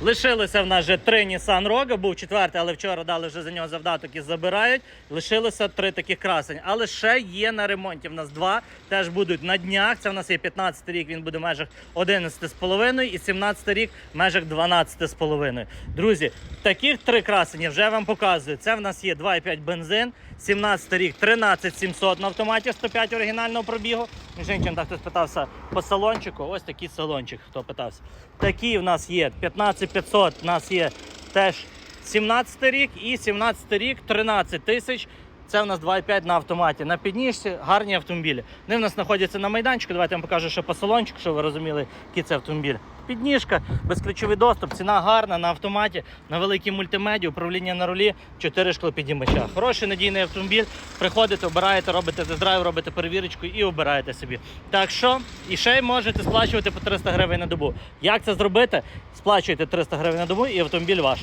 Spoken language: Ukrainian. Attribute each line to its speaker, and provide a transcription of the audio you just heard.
Speaker 1: Лишилося в нас вже три Nissan Rogue, був четвертий, але вчора дали вже за нього завдаток і забирають. Лишилося три таких красень. Але ще є на ремонті. В нас два теж будуть на днях. Це в нас є 15 рік, він буде в межах 11,5 і 17 рік в межах 12,5. Друзі, таких три красені вже вам показую. Це в нас є 2,5 бензин, 17 рік 13700 на автоматі, 105 оригінального пробігу. Між іншим, так хтось питався по салончику. Ось такий салончик, хто питався. Такі в нас є 15500, у нас є теж 17 рік і 17 рік 13 тисяч. Це у нас 2,5 на автоматі. На підніжці гарні автомобілі. Вони в нас знаходяться на майданчику. Давайте я вам покажу, що по салончику, щоб ви розуміли, який це автомобіль. Підніжка, безключовий доступ, ціна гарна на автоматі, на великій мультимеді, управління на рулі, 4 шклопідіймача. Хороший надійний автомобіль. Приходите, обираєте, робите тест-драйв, робите перевірочку і обираєте собі. Так що, і ще й можете сплачувати по 300 гривень на добу. Як це зробити? Сплачуєте 300 гривень на добу і автомобіль ваш.